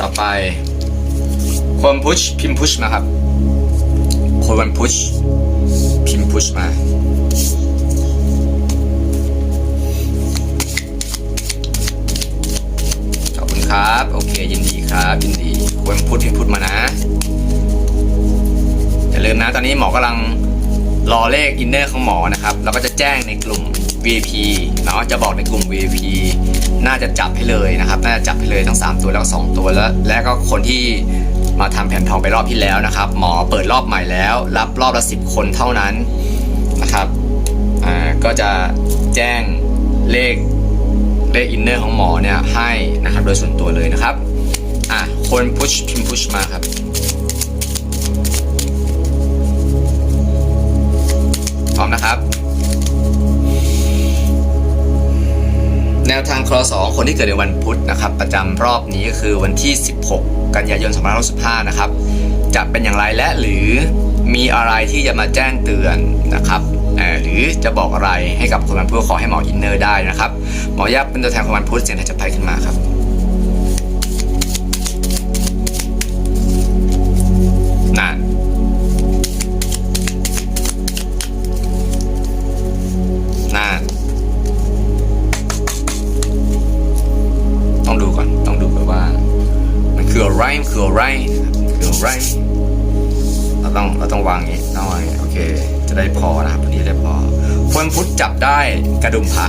ต่อไปคนพุชพิมพ์พุชมาครับคนวันพุชพิมพ์พุชมาขอบคุณครับ โอเค ยินดีครับยินดีควรพูดพิมพ์พูดมานะอย่าลืมนะตอนนี้หมอกำลังรอเลขอินเนอร์ของหมอนะครับแล้วก็จะแจ้งในกลุ่ม VP เนาะจะบอกในกลุ่ม VP น่าจะจับให้เลยนะครับ น่าจะจับให้เลยทั้ง 3 ตัวแล้วก็2ตัวแล้ว และก็คนที่มาทำแผ่นทองไปรอบที่แล้วนะครับ หมอเปิดรอบใหม่แล้ว รับรอบละ 10 คนเท่านั้นนะครับอ่าก็จะแจ้งเลขเลขอินเนอร์ของหมอเนี่ยให้นะครับโดยส่วนตัวเลยนะครับอะคนพุชพิมพ์พุชมาครับ ครอสองคนที่เกิดในวันพุธนะครับประจำรอบนี้ก็คือวันที่ 16 กันยายน2565นะครับจะเป็นอย่างไรและหรือมีอะไรที่จะมาแจ้งเตือนนะครับหรือจะบอกอะไรให้กับคนวันพุธขอให้หมออินเนอร์ได้นะครับหมอยักษ์เป็นตัวแทนของวันพุธเสียงไทยจะไปขึ้นมาครับ อะไรมันคืออะไรคือไรเราต้องเราต้องวางอย่างนี้ต้องวางอย่างนี้โอเค จะได้พอนะครับวันนี้ได้พอคนพุทธจับได้กระดุมพระ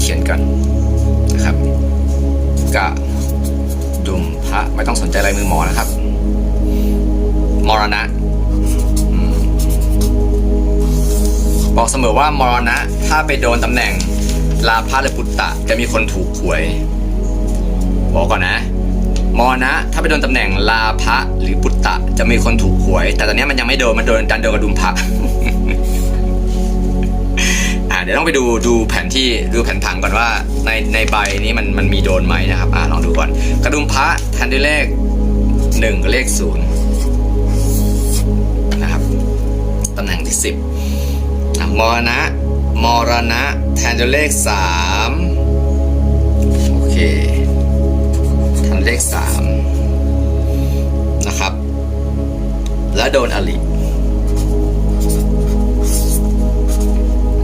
เขียนกันนะครับ กระดุมพระไม่ต้องสนใจลายมือหมอนะครับ มรณะบอกเสมอว่ามรณะ ถ้าไปโดนตำแหน่งลาภะหรือปุตตะ จะมีคนถูกหวย บอกก่อนนะมรณะถ้าไปโดนตำแหน่งลาภะหรือปุตตะ จะมีคนถูกหวย แต่ตอนนี้มันยังไม่โดน มันโดนดันโดนกระดุมพระอ่าเดี๋ยวต้องไปดูดูแผนที่ดูแผนผังก่อนว่าในในใบนี้มันมันมีโดนไหมนะครับอ่าลองดูก่อน กระดุมพระแทนด้วยเลขหนึ่งกับเลขศูนย์นะครับตำแหน่งที่สิบมรณะมรณะแทนด้วยเลขสามโอเค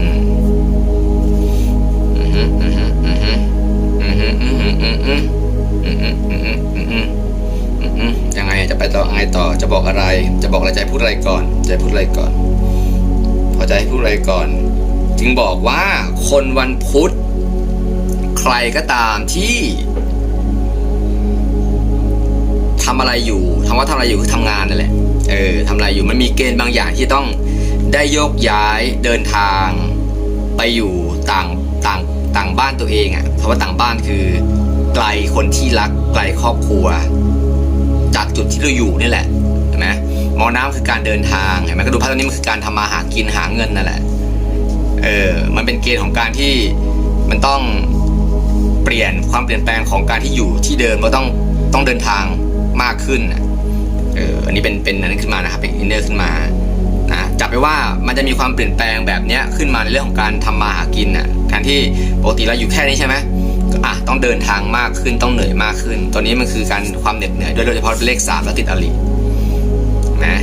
อืมอืมอืมอืมยังไงจะไปต่อไงต่อจะบอกอะไร จะบอกอะไรจะให้พูดอะไรก่อนจะให้พูดอะไรก่อน พอให้พูดอะไรก่อน จึงบอกว่าคนวันพุธ ใครก็ตามที่ทำอะไรอยู่ทำว่าทำอะไรอยู่คือทำงานนั่นแหละ เออทำอะไรอยู่มันมีเกณฑ์บางอย่างที่ต้องได้โยกย้ายเดินทาง ไปอยู่ต่างต่างต่างบ้านตัวเองอะ่ะเพราะว่าต่างบ้านคือ ไกลคนที่รักไกลครอบครัว จากจุดที่เราอยู่นี่แหละเห็นไหมมอน้ำคือการเดินทางเห็นไหมก็ดูภาพตรงนี้มันคือการทำมาหากินหาเงินนั่นแหละเออมันเป็นเกณฑ์ของการที่มันต้องเปลี่ยนความเปลี่ยนแปลงของการที่อยู่ที่เดิมก็ต้องต้องเดินทางมากขึ้นน่ะ เอออันนี้เป็นเป็นนั้นขึ้นมานะครับเป็นอินเนอร์ขึ้นมานะจับไปว่ามันจะมีความเปลี่ยนแปลงแบบเนี้ยขึ้นมาในเรื่องของการทำมาหากินน่ะการที่ปกติเราอยู่แค่นี้ใช่ไหมก็อะต้องเดินทางมากขึ้นต้องเหนื่อยมากขึ้นตัวนี้มันคือการความเหน็ดเหนื่อยโดยเฉพาะเลขสามแล้วติดอรินะ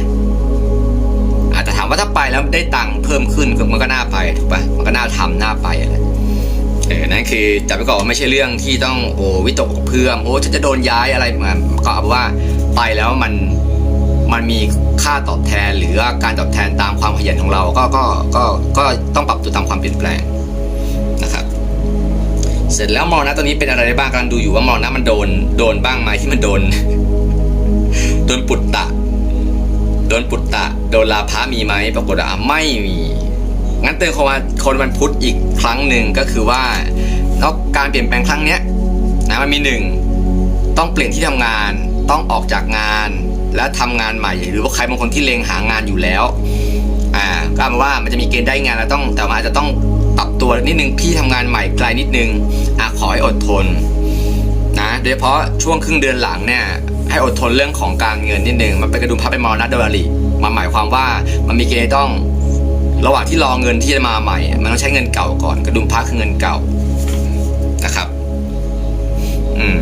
อาจจะถามว่าถ้าไปแล้วได้ตังค์เพิ่มขึ้นมันก็น่าไปถูกปะมันก็น่าทำน่าไปอะไรเออนั่นคือจับไปก่อนว่าไม่ใช่เรื่องที่ต้องโอ้วิตกเพื่อมโอ้ฉันจะโดนย้ายอะไรมาก็เอาว่าไปแล้วมัน มันมีค่าตอบแทน หรือการตอบแทนตามความขยันของเราก็ก็ก็ก็ต้องปรับตัวตามความเปลี่ยนแปลงนะครับ เสร็จแล้วมรณะตัวนี้เป็นอะไรได้บ้างกำลังดูอยู่ว่ามรณะมันโดนโดนบ้างไหมที่มันโดน โดนปุตตะ โดนปุตตะ โดนลาภะมีไหมปรากฏว่าไม่มีงั้นเตือนคนวันคนวันพุธอีกครั้งหนึ่งก็คือว่านอกการเปลี่ยนแปลงครั้งเนี้ยนะมันมีหนึ่งต้องเปลี่ยนที่ทำงาน ต้องออกจากงาน และทำงานใหม่ หรือว่าใครบางคนที่เลงหางานอยู่แล้ว อ่า ก็เอาเป็นว่ามันจะมีเกณฑ์ได้งานแล้วต้อง แต่ว่าอาจจะต้องปรับตัวนิดนึงพี่ทำงานใหม่ไกลนิดนึงอะขอให้อดทนนะ โดยเฉพาะช่วงครึ่งเดือนหลังเนี่ยให้อดทนเรื่องของการเงินนิดนึงมันเป็นกระดุมพับเป็นมรณะโดอริมันหมายความว่ามันมีเกณฑ์ต้องระหว่างที่รอเงินที่จะมาใหม่ มันต้องใช้เงินเก่าก่อน กระดุมพักคือเงินเก่านะครับ อืม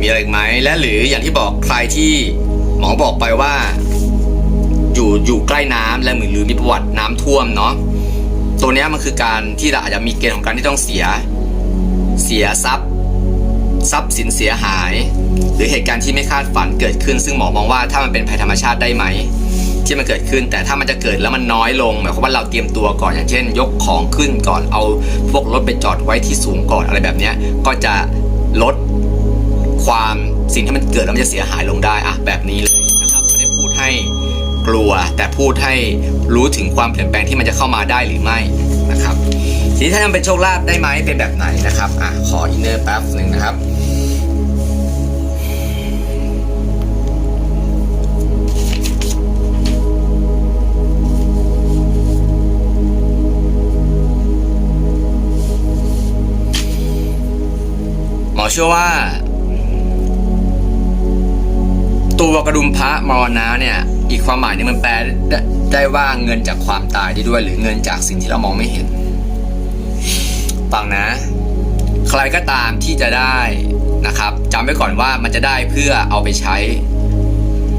มีอะไรอีกไหมและหรืออย่างที่บอกใครที่ มอบอกไปว่า อยู่อยู่ใกล้น้ำและเหรือหรือมีประวัติน้ำท่วมเนาะตัวนี้มันคือการที่เราอาจจะมีเกณฑ์ของการที่ต้องเสีย เสียทรัพย์ ทรัพย์สินเสียหาย หรือเหตุการณ์ที่ไม่คาดฝันเกิดขึ้น ซึ่งหมอมองว่าถ้ามันเป็นภัยธรรมชาติได้ไหมที่มันเกิดขึ้น แต่ถ้ามันจะเกิดแล้วมันน้อยลงหมายความว่าเราเตรียมตัวก่อนอย่างเช่น ยกของขึ้นก่อนเอาพวกรถไปจอดไว้ที่สูงก่อนอะไรแบบนี้ก็จะลดความ สิ่งที่มันเกิดแล้วมันจะเสียหายลงได้อะแบบนี้เลยนะครับไม่ได้พูดให้กลัว แต่พูดให้รู้ถึงความเปลี่ยนแปลงที่มันจะเข้ามาได้หรือไม่นะครับทีนี้ถ้ามันเป็นโชคลาภได้ไหมเป็นแบบไหนนะครับอะขออินเนอร์แป๊บหนึ่งนะครับหมอเชื่อว่า ตัวกระดุมพระมรณะเนี่ย อีกความหมายนึงมันแปลได้ได้ว่าเงินจากความตายได้ด้วย หรือเงินจากสิ่งที่เรามองไม่เห็นฟังนะ ใครก็ตามที่จะได้นะครับจำไว้ก่อนว่ามันจะได้เพื่อเอาไปใช้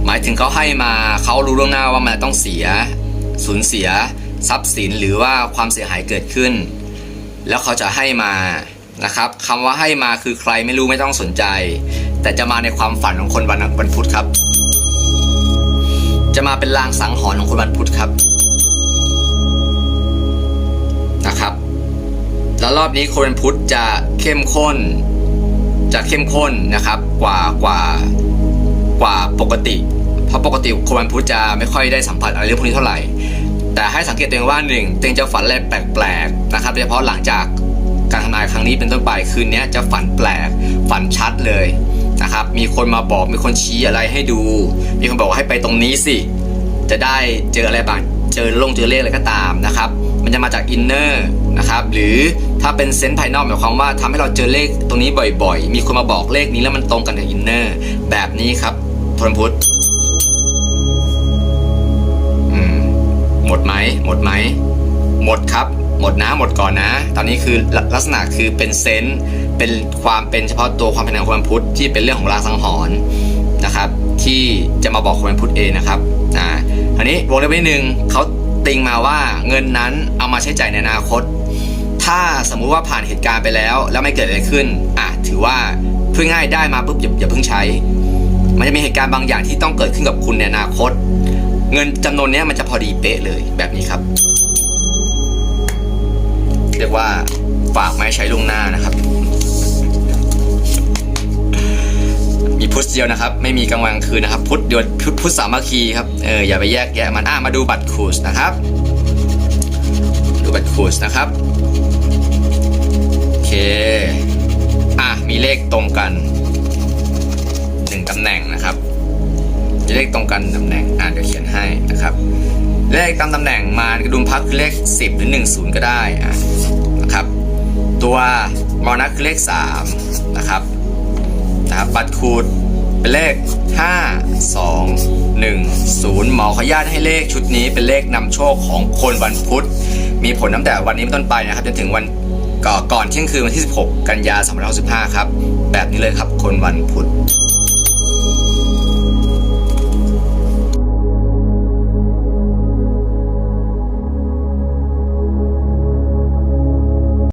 หมายถึงเขาให้มาเขารู้ล่วงหน้าว่ามันต้องเสีย สูญเสีย ทรัพย์สินหรือว่าความเสียหายเกิดขึ้น แล้วเขาจะให้มานะครับคำว่าให้มาคือใครไม่รู้ไม่ต้องสนใจ แต่จะมาในความฝันของคนวันวันพุธครับ จะมาเป็นลางสังหรณ์ของคนวันพุธครับนะครับ แล้วรอบนี้คนวันพุธจะเข้มข้น จะเข้มข้นนะครับ กว่ากว่ากว่าปกติ เพราะปกติคนวันพุธจะไม่ค่อยได้สัมผัสอะไรเรื่องพวกนี้เท่าไหร่แต่ให้สังเกตตัวเองว่าหนึ่งตัวเองจะฝันอะไรแปลกๆนะครับโดยเฉพาะหลังจากการทำนายครั้งนี้เป็นต้นไปคืนนี้จะฝันแปลกฝันชัดเลย นะครับ มีคนมาบอกมีคนชี้อะไรให้ดู มีคนบอกว่าให้ไปตรงนี้สิ จะได้เจออะไรบาง เจอลงเจอเลขอะไรก็ตามนะครับ มันจะมาจากอินเนอร์นะครับ หรือถ้าเป็นเซนส์ภายนอกหมายความว่าทำให้เราเจอเลขตรงนี้บ่อย ๆ มีคนมาบอกเลขนี้แล้วมันตรงกันกับอินเนอร์แบบนี้ครับทนพุทธอืมหมดไหมหมดไหมหมดครับ หมดนะหมดก่อนนะ ตอนนี้คือลลักษณะคือเป็นเซนส์ เป็นความเป็นเฉพาะตัวความเป็นของคนพุทธที่เป็นเรื่องของรางสังหรณ์นะครับ ที่จะมาบอกคนพุทธเองนะครับอ่าอันนี้วงเล็บนิดนึงเขาติงมาว่าเงินนั้นเอามาใช้จ่ายในอนาคต ถ้าสมมุติว่าผ่านเหตุการณ์ไปแล้ว แล้วไม่เกิดอะไรขึ้นอะถือว่าเพื่อง่ายได้มาปุ๊บอย่าอย่าเพิ่งใช้ มันจะมีเหตุการณ์บางอย่างที่ต้องเกิดขึ้นกับคุณในอนาคต เงินจำนวนนี้มันจะพอดีเป๊ะเลยแบบนี้ครับ เรียกว่าฝากไม่ใช้ล่วงหน้านะครับ มีพุทธเดียวนะครับ ไม่มีกลางวันกลางคืนนะครับ พุทธเดียวพุทธพุธสามัคคีครับ เอออย่าไปแยกแยะมัน อะมาดูบัตรคูสนะครับ ดูบัตรคูสนะครับ โอเค อะมีเลขตรงกันหนึ่งตำแหน่งนะครับมีเลขตรงกันตำแหน่ง อ่าเดี๋ยวเขียนให้นะครับ เลขตามตำแหน่งมากระดุมพักคือเลข 10 หรือ 10 ก็ได้อะนะครับ ตัวมรณะคือเลข 3 นะครับ นะครับบัตรคูดเป็นเลข 5 2 1 0 หมอขออนุญาตให้เลขชุดนี้เป็นเลขนำโชคของคนวันพุธ มีผลตั้งแต่วันนี้เป็นต้นไปนะครับจนถึงวันก่อนก่อนเที่ยงคืนวันที่ 16 กันยา2565 ครับ แบบนี้เลยครับคนวันพุธ